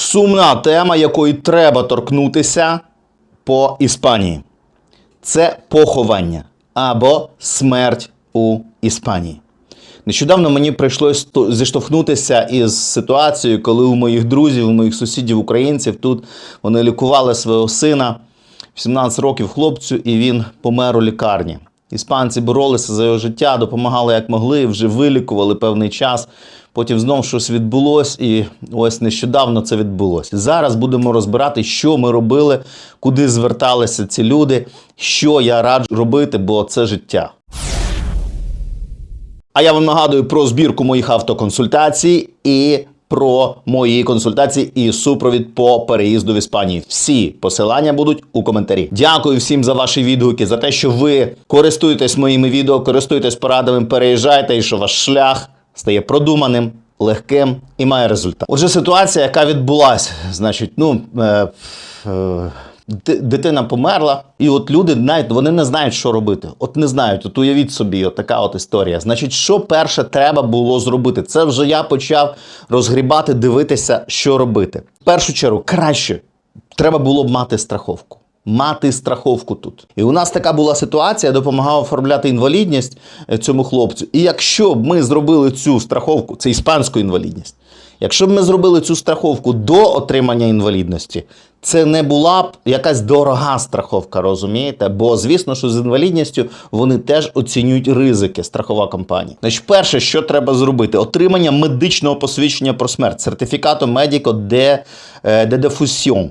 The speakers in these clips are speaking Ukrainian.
Сумна тема, якої треба торкнутися по Іспанії. Це поховання або смерть у Іспанії. Нещодавно мені прийшлося зіштовхнутися із ситуацією, коли у моїх друзів, у моїх сусідів українців тут вони лікували свого сина 17 років хлопцю, і він помер у лікарні. Іспанці боролися за його життя, допомагали як могли, вже вилікували певний час. Потім знов щось відбулось, і ось нещодавно це відбулося. Зараз будемо розбирати, що ми робили, куди зверталися ці люди, що я раджу робити, бо це життя. А я вам нагадую про збірку моїх автоконсультацій і про мої консультації і супровід по переїзду в Іспанії. Всі посилання будуть у коментарі. Дякую всім за ваші відгуки, за те, що ви користуєтесь моїми відео, користуєтесь порадами, переїжджайте і що ваш шлях стає продуманим. Легким і має результат. Отже, ситуація, яка відбулася, значить, ну е, е, дитина померла, і от люди навіть вони не знають, що робити. От не знають. От уявіть собі, от така от історія. Значить, що перше треба було зробити? Це вже я почав розгрібати, дивитися, що робити. В першу чергу, краще треба було б мати страховку. Мати страховку тут. І у нас така була ситуація, я допомагав оформляти інвалідність е, цьому хлопцю. І якщо б ми зробили цю страховку, це іспанську інвалідність, Якщо б ми зробили цю страховку до отримання інвалідності, це не була б якась дорога страховка, розумієте? Бо звісно, що з інвалідністю вони теж оцінюють ризики, страхова компанія. Значить, перше, що треба зробити, отримання медичного посвідчення про смерть, сертифікату медико де, е, де дефусіон.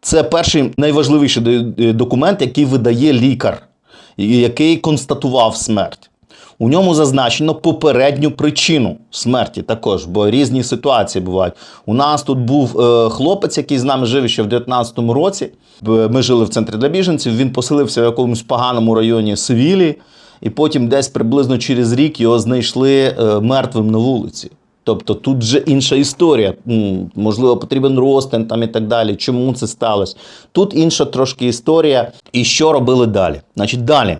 Це перший найважливіший до- документ, який видає лікар, який констатував смерть. У ньому зазначено попередню причину смерті також, бо різні ситуації бувають. У нас тут був е, хлопець, який з нами жив ще в 19-му році. Ми жили в центрі для біженців. Він поселився в якомусь поганому районі Севілії, і потім десь приблизно через рік його знайшли е, мертвим на вулиці. Тобто тут вже інша історія. Можливо, потрібен розтин там і так далі. Чому це сталося? Тут інша трошки історія. І що робили далі? Значить, далі.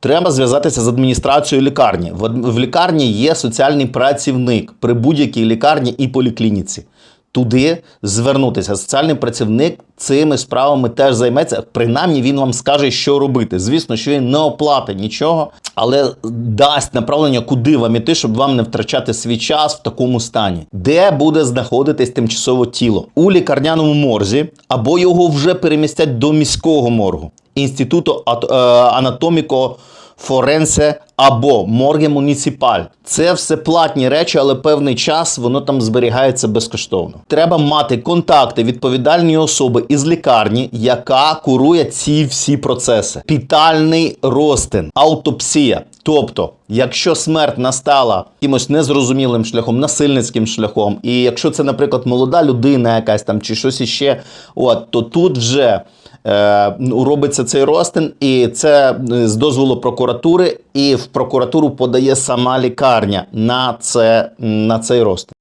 Треба зв'язатися з адміністрацією лікарні. В, лікарні є соціальний працівник при будь-якій лікарні і поліклініці. Туди звернутися. Соціальний працівник цими справами теж займеться. Принаймні він вам скаже, що робити. Звісно, що він не оплатить нічого, але дасть направлення, куди вам іти, щоб вам не втрачати свій час в такому стані. Де буде знаходитись тимчасово тіло? У лікарняному морзі або його вже перемістять до міського моргу. Інституту е, анатоміко Форенсе або Морге Муніципаль. Це все платні речі, але певний час воно там зберігається безкоштовно. Треба мати контакти відповідальної особи із лікарні, яка курує ці всі процеси. Пітальний розтин, аутопсія. Тобто, якщо смерть настала якимось незрозумілим шляхом, насильницьким шляхом, і якщо це, наприклад, молода людина якась там чи щось іще, от то тут вже робиться цей розтин, і це е, з дозволу прокуратури, і в прокуратуру подає сама лікарня на, це, на цей розтин.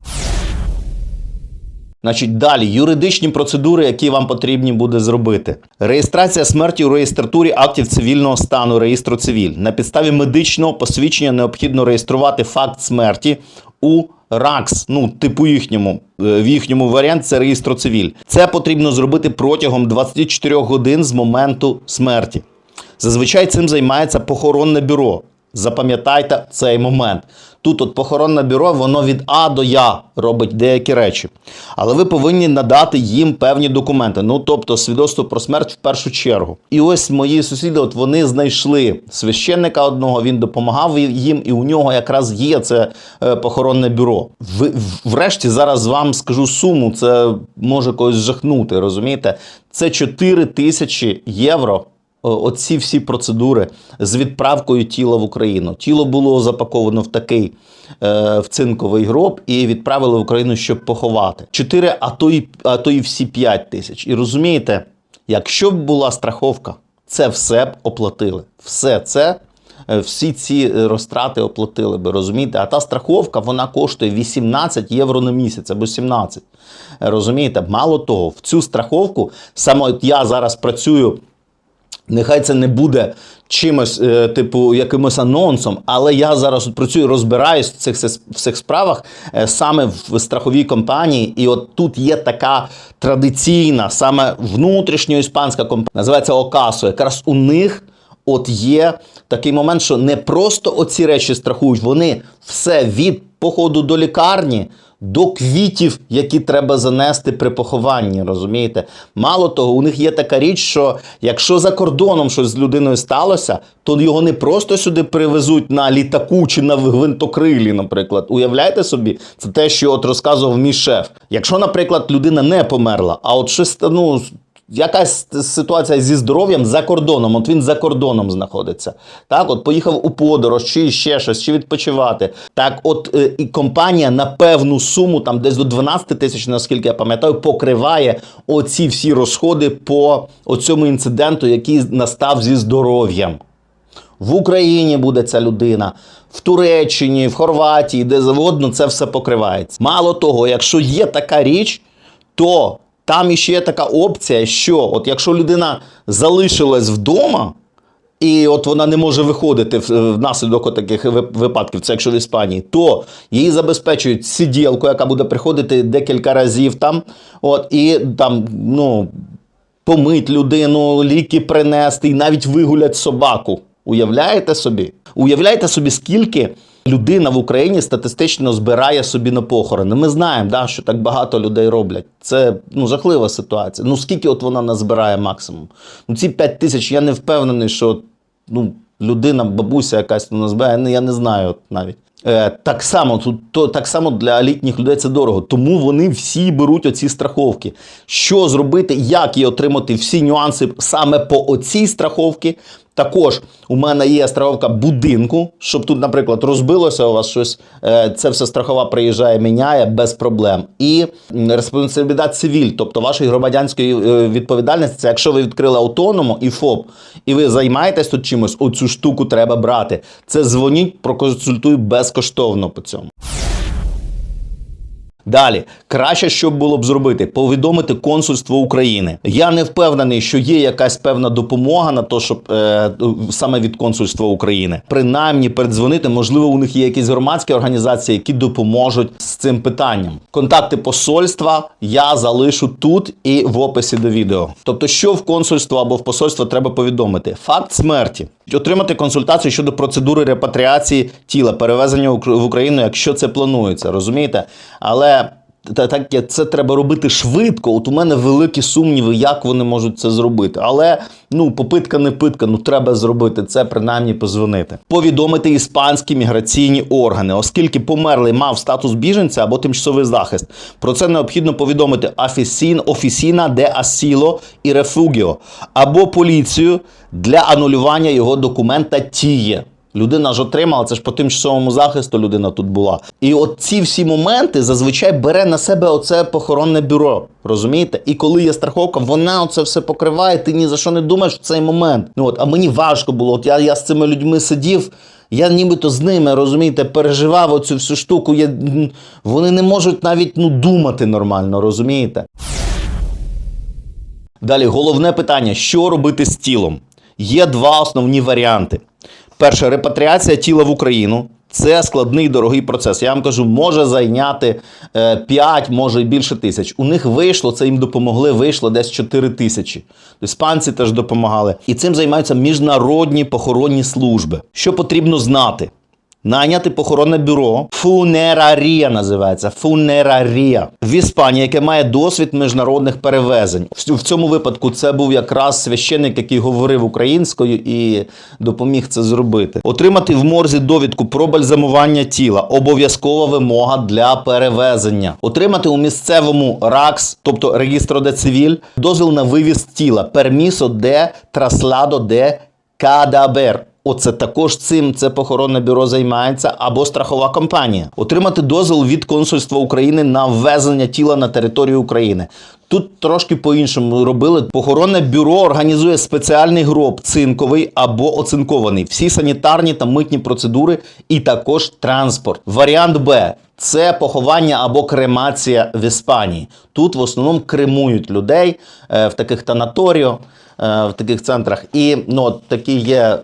Значить, далі юридичні процедури, які вам потрібні буде зробити. Реєстрація смерті у реєстратурі актів цивільного стану реєстру цивіль. На підставі медичного посвідчення необхідно реєструвати факт смерті у РАКС, ну, типу їхньому, е, в їхньому варіанті це реєстро цивіль. Це потрібно зробити протягом 24 годин з моменту смерті. Зазвичай цим займається похоронне бюро. Запам'ятайте цей момент. Тут от похоронне бюро, воно від А до Я робить деякі речі. Але ви повинні надати їм певні документи. Ну, тобто, свідоцтво про смерть в першу чергу. І ось мої сусіди, от вони знайшли священника одного, він допомагав їм, і у нього якраз є це е, похоронне бюро. В, врешті зараз вам скажу суму, це може когось жахнути, розумієте? Це 4 тисячі євро оці всі процедури з відправкою тіла в Україну. Тіло було запаковано в такий е, в цинковий гроб і відправили в Україну, щоб поховати. Чотири, а то і, а то і всі п'ять тисяч. І розумієте, якщо б була страховка, це все б оплатили. Все це. е, Всі ці е, розтрати оплатили би, розумієте? А та страховка вона коштує 18 євро на місяць або 17. Е, Розумієте? Мало того, в цю страховку саме от я зараз працюю Нехай це не буде чимось, е, типу, якимось анонсом, але я зараз от працюю, розбираюсь в цих всіх справах е, саме в страховій компанії. І от тут є така традиційна, саме внутрішньоіспанська компанія, називається Окасо. Якраз у них от є такий момент, що не просто оці речі страхують, вони все від походу до лікарні. До квітів, які треба занести при похованні, розумієте? Мало того, у них є така річ, що якщо за кордоном щось з людиною сталося, то його не просто сюди привезуть на літаку чи на гвинтокрилі, наприклад. Уявляєте собі, це те, що от розказував мій шеф. Якщо, наприклад, людина не померла, а от щось ну, якась ситуація зі здоров'ям за кордоном, от він за кордоном знаходиться. Так, от поїхав у подорож, чи ще щось, чи відпочивати. Так, от е, і компанія на певну суму, там десь до 12 тисяч, наскільки я пам'ятаю, покриває оці всі розходи по оцьому інциденту, який настав зі здоров'ям. В Україні буде ця людина, в Туреччині, в Хорватії, де завгодно це все покривається. Мало того, якщо є така річ, то там іще є така опція, що от якщо людина залишилась вдома, і от вона не може виходити внаслідок таких випадків, це якщо в Іспанії, то їй забезпечують сиділку, яка буде приходити декілька разів там, от, і там, ну, помить людину, ліки принести і навіть вигулять собаку. Уявляєте собі? Уявляєте собі, скільки людина в Україні статистично збирає собі на похорони? Ми знаємо, да, що так багато людей роблять. Це ну, жахлива ситуація. Ну скільки от вона назбирає максимум? Ну ці 5 тисяч, я не впевнений, що ну, людина, бабуся якась ну, назбирає, я не знаю навіть. Е, так само тут то так само для літніх людей це дорого. Тому вони всі беруть оці страховки. Що зробити, як її отримати всі нюанси саме по оцій страховці. Також у мене є страховка будинку, щоб тут, наприклад, розбилося у вас щось. е, Це все страхова приїжджає, міняє без проблем. І респонсабілідат цивіль, тобто вашої громадянської е, відповідальності, це якщо ви відкрили автоному і ФОП, і ви займаєтесь тут чимось, оцю штуку треба брати. Це дзвоніть, проконсультую безкоштовно по цьому. Далі, краще, що було б зробити, повідомити консульство України. Я не впевнений, що є якась певна допомога на то, щоб е, саме від консульства України. Принаймні передзвонити, можливо, у них є якісь громадські організації, які допоможуть з цим питанням. Контакти посольства я залишу тут і в описі до відео. Тобто, що в консульство або в посольство треба повідомити? Факт смерті. Отримати консультацію щодо процедури репатріації тіла, перевезення в Україну, якщо це планується, розумієте? Але так як це треба робити швидко. От у мене великі сумніви, як вони можуть це зробити. Але ну, попитка не питка, ну треба зробити це, принаймні позвонити. Повідомити іспанські міграційні органи, оскільки померлий мав статус біженця або тимчасовий захист. Про це необхідно повідомити офісін, офісіна де асіло і рефугіо або поліцію для анулювання його документа тіє. Людина ж отримала, це ж по тимчасовому захисту людина тут була. І от ці всі моменти зазвичай бере на себе оце похоронне бюро. Розумієте? І коли є страховка, вона оце все покриває, ти ні за що не думаєш в цей момент. Ну от, а мені важко було. От я, я з цими людьми сидів. Я нібито з ними, розумієте, переживав оцю всю штуку. Я, вони не можуть навіть ну, думати нормально, розумієте? Далі, головне питання: що робити з тілом? Є два основні варіанти. Перше, репатріація тіла в Україну. Це складний дорогий процес. Я вам кажу, може зайняти е, 5, може і більше тисяч. У них вийшло, це їм допомогли, вийшло десь 4 тисячі. Іспанці теж допомагали. І цим займаються міжнародні похоронні служби. Що потрібно знати? Найняти похоронне бюро фунерарія називається фунерарія в Іспанії, яке має досвід міжнародних перевезень. В цьому випадку це був якраз священник, який говорив українською і допоміг це зробити. Отримати в морзі довідку про бальзамування тіла обов'язкова вимога для перевезення. Отримати у місцевому РАКС, тобто регістро де цивіль, дозвіл на вивіз тіла, пермісо де трасладо де кадабер. Оце також цим це похоронне бюро займається або страхова компанія. Отримати дозвіл від консульства України на ввезення тіла на територію України. Тут трошки по-іншому робили. Похоронне бюро організує спеціальний гроб цинковий або оцинкований. Всі санітарні та митні процедури і також транспорт. Варіант Б. Це поховання або кремація в Іспанії. Тут в основному кремують людей е, в таких танаторіо, е, в таких центрах. І ну, такі є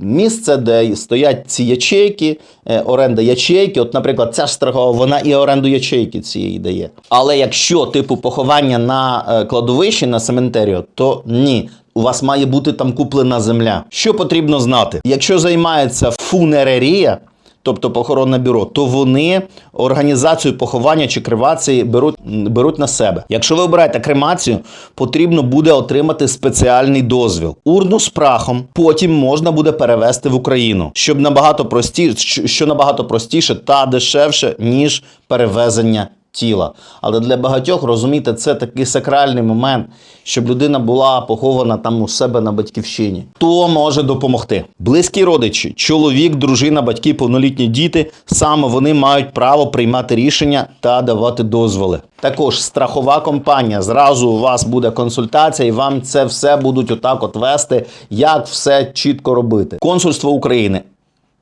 місце, де стоять ці ячейки, е, оренда ячейки. От, наприклад, ця ж страхова, вона і оренду ячейки цієї дає. Але якщо типу поховання на е, кладовищі, на сементеріо, то ні. У вас має бути там куплена земля. Що потрібно знати? Якщо займається фунерерія, тобто похоронне бюро, то вони організацію поховання чи кремації беруть, беруть на себе. Якщо ви обираєте кремацію, потрібно буде отримати спеціальний дозвіл. Урну з прахом потім можна буде перевезти в Україну, щоб набагато простіше, що набагато простіше та дешевше, ніж перевезення тіла. Але для багатьох розумієте, це такий сакральний момент, щоб людина була похована там у себе на батьківщині. Хто може допомогти? Близькі родичі, чоловік, дружина, батьки, повнолітні діти. Саме вони мають право приймати рішення та давати дозволи. Також страхова компанія. Зразу у вас буде консультація, і вам це все будуть отак от вести, як все чітко робити. Консульство України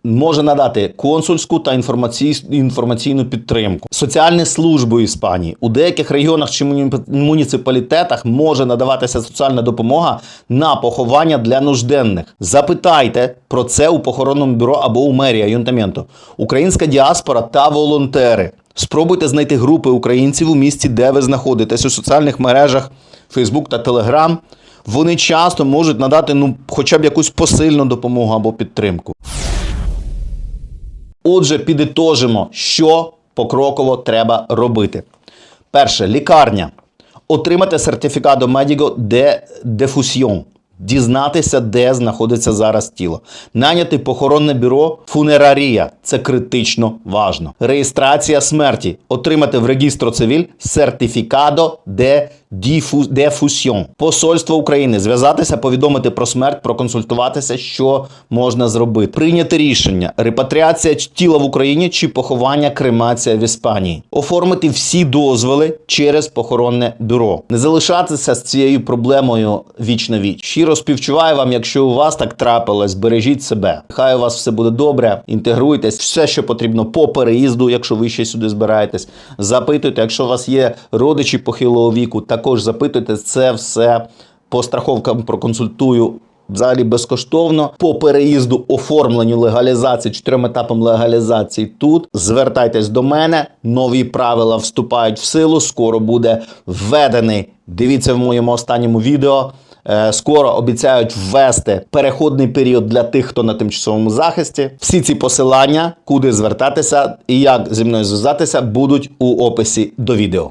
може надати консульську та інформацій- інформаційну підтримку. Соціальні служби Іспанії у деяких регіонах чи муні- муніципалітетах може надаватися соціальна допомога на поховання для нужденних. Запитайте про це у похоронному бюро або у мерії Айонтаменту. Українська діаспора та волонтери. Спробуйте знайти групи українців у місті, де ви знаходитесь у соціальних мережах Facebook та Telegram. Вони часто можуть надати ну, хоча б якусь посильну допомогу або підтримку. Отже, підітожимо, що покроково треба робити. Перше, лікарня. Отримати сертифікат медіко де дефусіон. Дізнатися, де знаходиться зараз тіло. Наняти похоронне бюро фунерарія. Це критично важно. Реєстрація смерті. Отримати в регістро цивіль сертифікадо де дефусіон. Посольство України. Зв'язатися, повідомити про смерть, проконсультуватися, що можна зробити. Прийняти рішення. Репатріація тіла в Україні чи поховання кремація в Іспанії. Оформити всі дозволи через похоронне бюро. Не залишатися з цією проблемою віч на віч. Щиро співчуваю вам, якщо у вас так трапилось, бережіть себе. Хай у вас все буде добре. Інтегруйтесь, все, що потрібно по переїзду, якщо ви ще сюди збираєтесь. Запитуйте, якщо у вас є родичі похилого віку, також запитуйте це все по страховкам проконсультую. Взагалі безкоштовно по переїзду оформленню легалізації чотирьом етапам легалізації тут. Звертайтесь до мене. Нові правила вступають в силу. Скоро буде введений. Дивіться в моєму останньому відео. Е, Скоро обіцяють ввести переходний період для тих, хто на тимчасовому захисті. Всі ці посилання, куди звертатися і як зі мною зв'язатися, будуть у описі до відео.